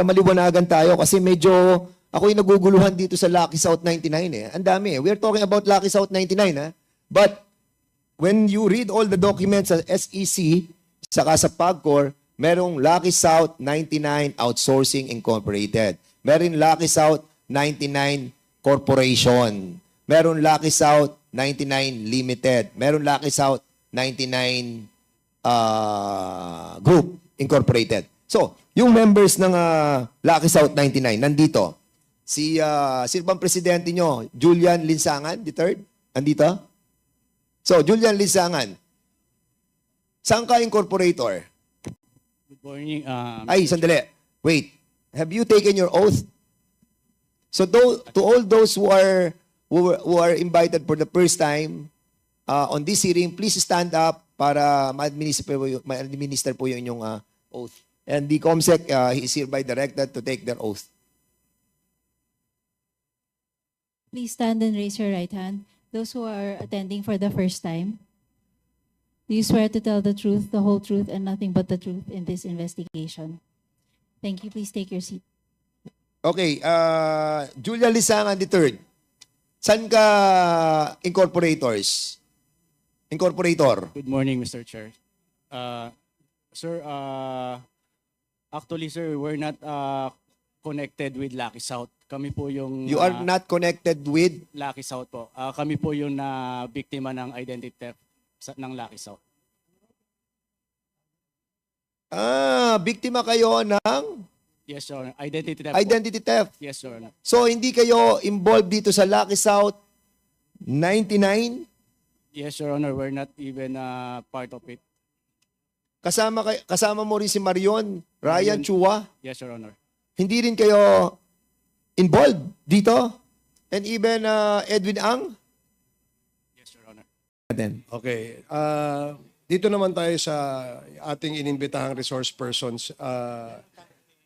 para maliwanagan tayo kasi medyo ako'y naguguluhan dito sa Lucky South 99 eh. Ang dami eh. We're talking about Lucky South 99 ha. But when you read all the documents sa SEC saka sa PAGCOR, merong Lucky South 99 Outsourcing Incorporated. Meron Lucky South 99 Corporation. Meron Lucky South 99 Limited. Meron Lucky South 99 uh, Group Incorporated. So, yung members ng uh, Lucky South 99 nandito. Si uh, sino bang presidente nyo? Julian Linsangan, the third? Andito? So, Julian Linsangan. Saan ka incorporator? Good morning. Uh, Ay, sandali. Wait. Have you taken your oath? So tho- to all those who are who, were- who are invited for the first time uh, on this hearing, please stand up para ma-administer po, yung- ma-administer po yung inyong uh, oath. And the COMSEC uh, is hereby directed to take their oath. Please stand and raise your right hand. Those who are attending for the first time, do you swear to tell the truth, the whole truth, and nothing but the truth in this investigation? Thank you. Please take your seat. Okay, uh, Julia Lisangan the third. San ka incorporators? Incorporator. good morning, Mr. Chair. Uh, sir, uh, actually, sir, we're not uh, connected with Lucky South. Kami po yung You are uh, not connected with Lucky South po. Uh, kami po yung na biktima ng identity theft sa, ng Lucky South. Ah, biktima kayo ng Yes, Your Honor. Identity theft. po. identity theft. Yes, Your Honor. So hindi kayo involved dito sa Lucky South 99? Yes, Your Honor. We're not even uh, part of it. Kasama kay kasama mo rin si Marion, Ryan Marion. Chua. Yes, Your Honor. Hindi rin kayo involved dito? And even uh, Edwin Ang? Yes, Your Honor. Okay. Ah, dito naman tayo sa ating inimbitahang resource persons. Ah,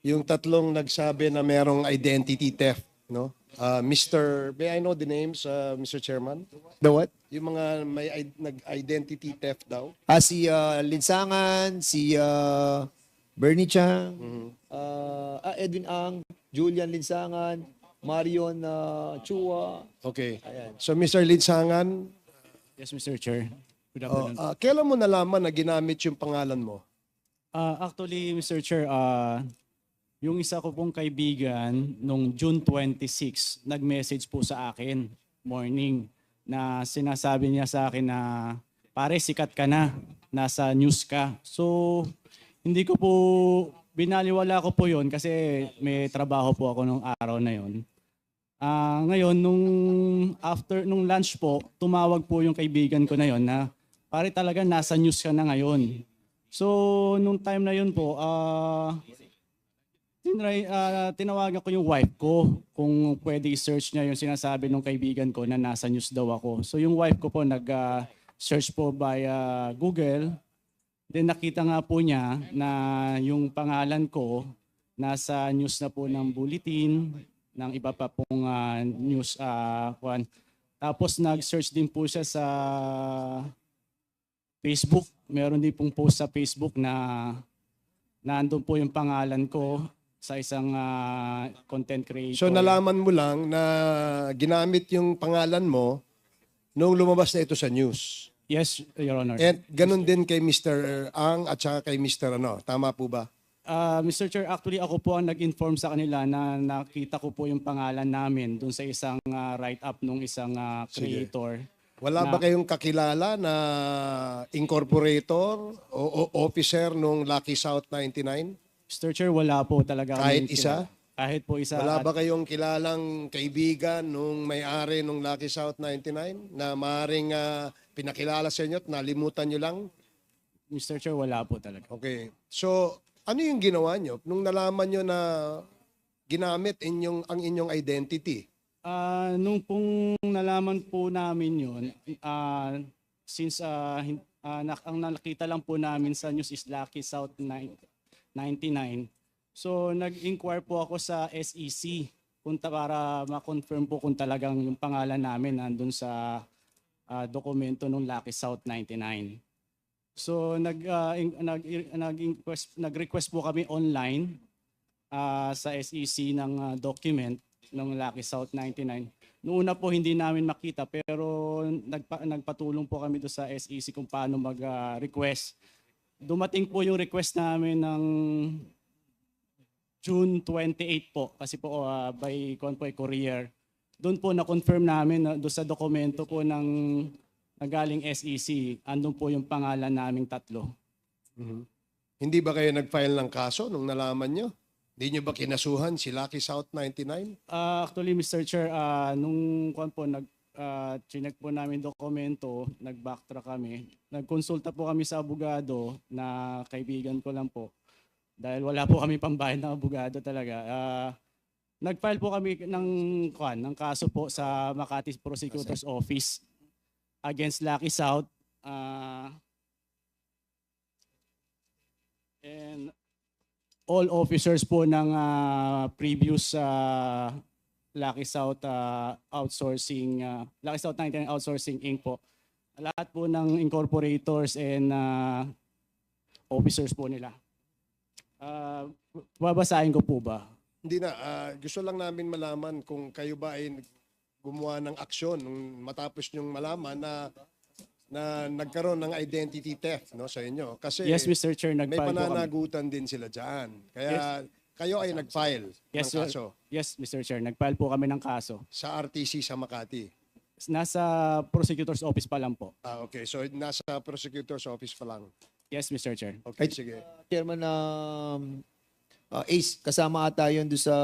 yung tatlong nagsabi na merong identity theft, no? Ah, Mr. May I know the names, ah, Mr. Chairman? The what? Yung mga may i- nag-identity theft daw. Ah, si uh, Linsangan, si uh, Bernie Chang, Mm-hmm. uh, ah, Edwin Ang, Julian Linsangan, Marion uh, Chua. Okay. So Mr. Lidsangan, Yes, Mr. Chair. Good oh, afternoon. ah, kailan mo nalaman na ginamit yung pangalan mo? Uh, actually, Mr. Chair, uh, yung isa ko pong kaibigan nung June 26, nag-message po sa akin morning na sinasabi niya sa akin na pare sikat ka na, nasa news ka. So, hindi ko po binaliwala ko po yon kasi may trabaho po ako nung araw na yon. Ah, ngayon nung after nung lunch po, tumawag po yung kaibigan ko na yon na pare talaga nasa news ka na ngayon. So, nung time na yun po, ah tinry, ah, tinawagan ko yung wife ko kung pwede i-search niya yung sinasabi ng kaibigan ko na nasa news daw ako. So, yung wife ko po nag-search po via Google. Then nakita nga po niya na yung pangalan ko nasa news na po ng bulletin, ng iba pa pong ah, news. ah, kwan. Tapos nag-search din po siya sa Facebook. Meron din pong post sa Facebook na nandun po yung pangalan ko sa isang ah, content creator. So nalaman mo lang na ginamit yung pangalan mo nung lumabas na ito sa news. Yes, Your Honor. And ganun din kay Mr. Ang at saka kay Mr. Ano. Tama po ba? Ah, Mr. Chair, actually ako po ang nag-inform sa kanila na nakita ko po yung pangalan namin dun sa isang ah, write-up nung isang ah, Sige. creator. Wala Na- ba kayong kakilala na incorporator o, o officer nung Lucky South 99? Mr. Chair, wala po talaga Kahit kaming isa? Kahit po isa. Wala ba kayong kilalang kaibigan nung may-ari nung Lucky South 99 na maaaring ah, pinakilala sa inyo at nalimutan nyo lang? Mr. Chair, wala po talaga. Okay. So, ano yung ginawa nyo nung nalaman nyo na ginamit inyong, ang inyong identity? Ah, nung pong nalaman po namin yun, ah, since ah, hin- ah, nak- ang nakita lang po namin sa news is Lucky South 9 99. So nag-inquire po ako sa SEC punta para ma-confirm po kung talagang yung pangalan namin nandun sa ah, dokumento ng Lucky South 99. So nag ah, in- nag nag-request nag-request po kami online ah, sa SEC ng ah, document ng Lucky South 99. Noong po hindi namin makita pero nagpa, nagpatulong po kami do sa SEC kung paano mag-request. Dumating po yung request namin ng June 28 po kasi po ah, by ay courier. Doon po na-confirm namin na doon sa dokumento po ng nagaling SEC, andun po yung pangalan naming tatlo. Hindi ba kayo nag-file ng kaso nung nalaman nyo? Hindi nyo ba kinasuhan si Lucky South 99? Ah, actually, Mr. Chair, ah, nung kwan po, nag, uh, chinek po namin dokumento, nag-backtrack kami. Nagkonsulta po kami sa abogado na kaibigan ko lang po. Dahil wala po kami pambayad ng abogado talaga. Ah, nag-file po kami ng, kwan, ng kaso po sa Makati Prosecutor's Office against Lucky South. Ah, and all officers po ng ah, previous ah, Lucky South ah, Outsourcing, ah, Lucky South 99 Outsourcing Inc. po. Lahat po ng incorporators and ah, officers po nila. Ah, babasahin ko po ba? Hindi na. ah, gusto lang namin malaman kung kayo ba ay gumawa ng aksyon nung matapos nyong malaman na na nagkaroon ng identity theft no sa inyo kasi Yes, Mr. Chair, may po kami. pananagutan din sila diyan. Kaya kayo ay nag-file Yes, ng sir. kaso Yes, Mr. Chair, nag-file po kami ng kaso. sa RTC sa Makati. Nasa prosecutor's office pa lang po. Ah, okay. So nasa prosecutor's office pa lang. Yes, Mr. Chair. Okay, sige. Chairman um, uh, Ace, kasama ata yun doon sa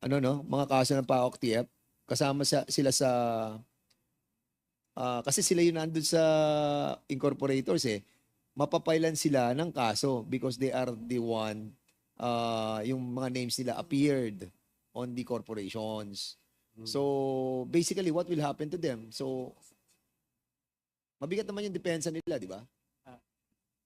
ano no, mga kaso ng PAOK TF. Kasama sa, sila sa ah, kasi sila yun nandun sa incorporators eh. Mapapailan sila ng kaso because they are the one uh, yung mga names nila appeared on the corporations. So basically what will happen to them? So mabigat naman yung depensa nila, di ba?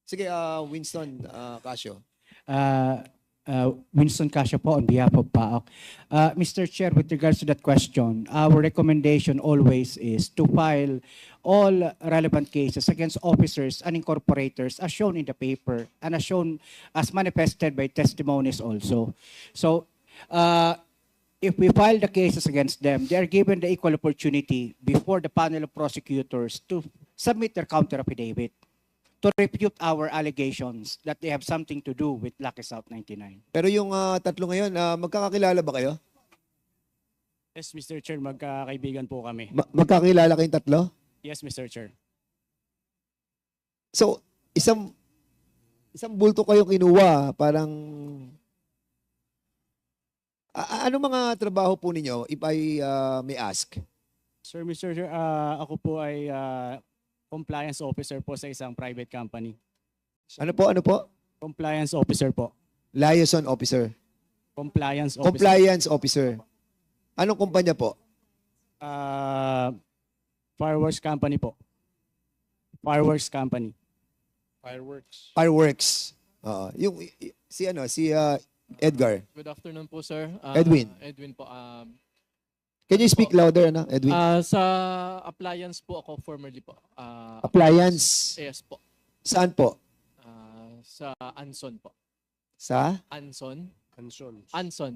Sige, uh, Winston uh, Casio. uh, uh, Winston Casio po on behalf of PAOK. Uh, Mr. Chair, with regards to that question, our recommendation always is to file all relevant cases against officers and incorporators as shown in the paper and as shown as manifested by testimonies also. So, uh, if we file the cases against them, they are given the equal opportunity before the panel of prosecutors to submit their counter affidavit to refute our allegations that they have something to do with Lucky South 99. Pero yung uh, tatlo ngayon, uh, magkakakilala ba kayo? Yes, Mr. Chair, magkakaibigan po kami. Ma- magkakilala kayong tatlo? Yes, Mr. Chair. So, isang isang bulto kayong kinuha, parang a- ano mga trabaho po ninyo if I uh, may ask? Sir, Mr. Chair, ah, ako po ay ah, compliance officer po sa isang private company. Ano po, ano po? Compliance officer po. Liaison officer. Compliance officer. Compliance officer. Anong kumpanya po? Ah, fireworks company po. Fireworks company. Fireworks. Fireworks. Oo. yung y- si ano, si uh, Edgar. Good afternoon po, sir. Ah, Edwin. Edwin po. Um, Can you speak louder, ano, Edwin? ah, sa appliance po ako formerly po. Ah, Appliance. yes po. Saan po? Ah, sa Anson po. Sa? Anson? Anson. Hanson.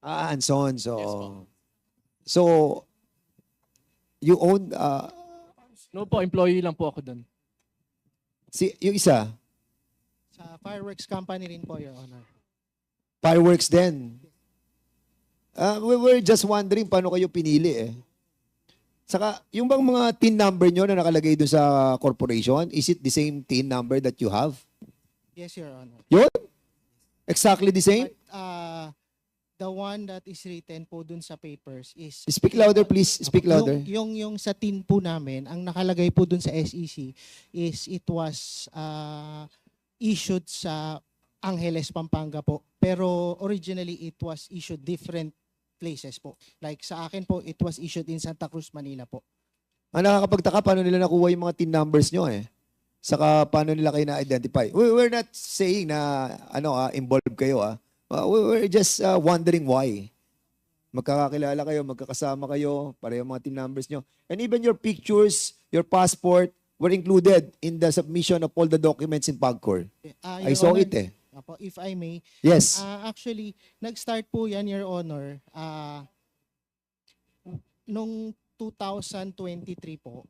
Ah, Anson. So, Yes po. so you own, uh, No po, employee lang po ako doon. si, yung isa, Sa fireworks company rin po, Your Honor. fireworks din. Uh, we were just wondering paano kayo pinili eh. Saka, yung bang mga TIN number nyo na nakalagay doon sa corporation, is it the same TIN number that you have? Yes, Your Honor. Yun? Exactly the same? But uh, the one that is written po dun sa papers is... Speak louder, please. Speak louder. Yung, yung, yung sa tin po namin, ang nakalagay po dun sa SEC is it was uh, issued sa Angeles, Pampanga po. Pero originally, it was issued different places po. Like sa akin po, it was issued in Santa Cruz, Manila po. Ang nakakapagtaka, paano nila nakuha yung mga TIN numbers nyo eh? Saka paano nila kayo na-identify? We, we're not saying na ano ah, involved kayo ah. Uh, we- we're just uh, wondering why. Magkakakilala kayo, magkakasama kayo, pareho mga TIN numbers nyo. And even your pictures, your passport were included in the submission of all the documents in PAGCOR. Ah, I saw Honor, it eh. Apo, if I may, Yes. Ah, actually, nag-start po yan, Your Honor, ah, nung 2023 po.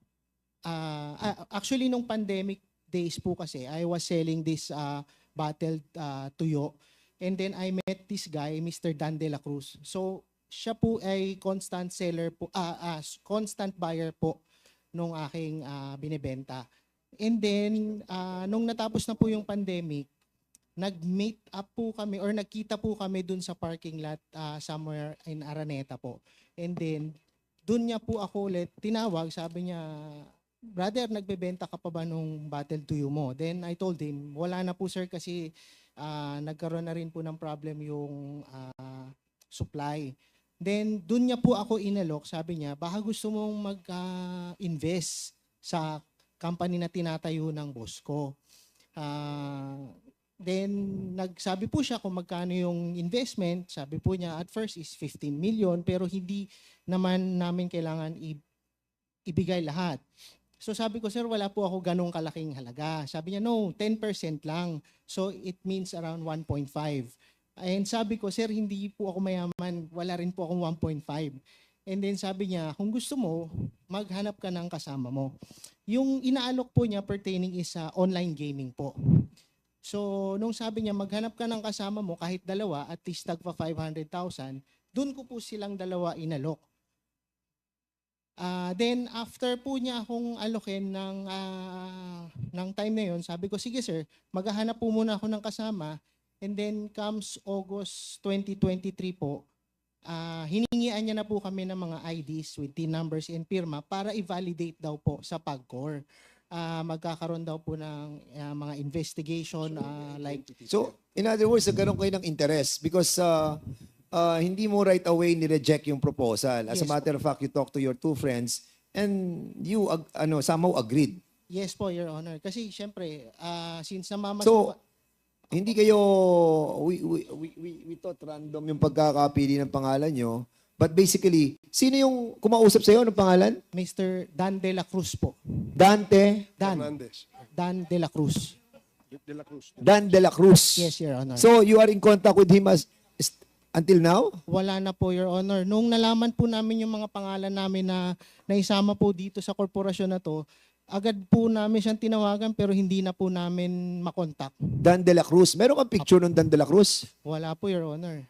Ah, actually, nung pandemic days po kasi, I was selling this ah, bottled ah, tuyo. And then I met this guy, Mr. Dan De La Cruz. So, siya po ay constant seller po, ah, ah, constant buyer po nung aking ah, binebenta. And then, ah, nung natapos na po yung pandemic, nag-meet up po kami or nagkita po kami dun sa parking lot ah, somewhere in Araneta po. And then, dun niya po ako ulit tinawag, sabi niya, Brother, nagbebenta ka pa ba nung battle to you mo? Then I told him, wala na po sir kasi ah, nagkaroon na rin po ng problem yung ah, supply. Then dun niya po ako inalok, sabi niya, baka gusto mong mag-invest sa company na tinatayo ng boss ko. Ah, Then, nagsabi po siya kung magkano yung investment. Sabi po niya, at first is 15 million, pero hindi naman namin kailangan i- ibigay lahat. So sabi ko, sir, wala po ako ganong kalaking halaga. Sabi niya, no, 10% lang. So it means around 1.5. And sabi ko, sir, hindi po ako mayaman. Wala rin po akong 1.5. And then sabi niya, kung gusto mo, maghanap ka ng kasama mo. Yung inaalok po niya pertaining is sa online gaming po. So, nung sabi niya, maghanap ka ng kasama mo, kahit dalawa, at least tagpa 500,000, dun ko po silang dalawa inalok. Ah, then, after po niya akong alokin ng, ah, ng time na yon, sabi ko, sige sir, maghahanap po muna ako ng kasama. And then, comes August 2023 po, ah, hiningian niya na po kami ng mga IDs with TIN numbers and pirma para i-validate daw po sa PAGCOR. Ah, magkakaroon daw po ng ah, mga investigation ah, like So, in other words, nagkaroon kayo ng interest because uh, uh, hindi mo right away ni-reject yung proposal. As a Yes, matter of fact, you talked to your two friends and you ag- ano somehow agreed. Yes po, Your Honor. Kasi syempre, ah, since namama So, hindi kayo, we, we, we, we, we thought random yung pagkakapili ng pangalan nyo. But basically, sino yung kumausap sa'yo ng pangalan? Mr. Dan De La Cruz po. Dante, Dan. Hernandez. Dan De La Cruz. De la Cruz. Dan de la Cruz. Yes, Your Honor. So, you are in contact with him as, until now? Wala na po, Your Honor. Nung nalaman po namin yung mga pangalan namin na naisama po dito sa korporasyon na to, agad po namin siyang tinawagan pero hindi na po namin makontak. Dan de la Cruz. Meron kang picture ng Dan de la Cruz? Wala po, Your Honor.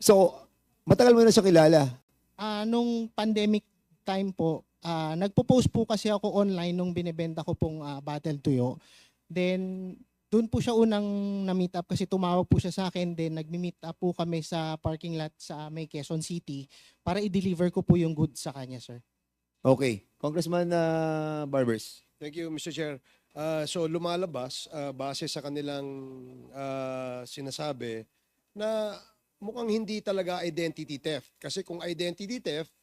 So, matagal mo na siya kilala. Ah, nung pandemic time po, ah, nagpo-post po kasi ako online nung binebenta ko pong ah, Battle Tuyo. Then, doon po siya unang na-meet up kasi tumawag po siya sa akin. Then, nagmi-meet up po kami sa parking lot sa May Quezon City para i-deliver ko po yung goods sa kanya, sir. Okay. Congressman uh, Barbers. Thank you, Mr. Chair. Ah, so lumalabas ah, base sa kanilang ah, sinasabi na mukhang hindi talaga identity theft. Kasi kung identity theft,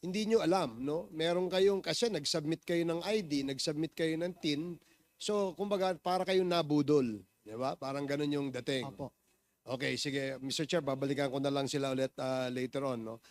hindi nyo alam, no? Meron kayong, kasi nag-submit kayo ng ID, nag-submit kayo ng TIN, so kumbaga para kayong nabudol. Di ba? Parang ganun yung dating. Opo. Okay, sige. Mr. Chair, babalikan ko na lang sila ulit ah, later on. No?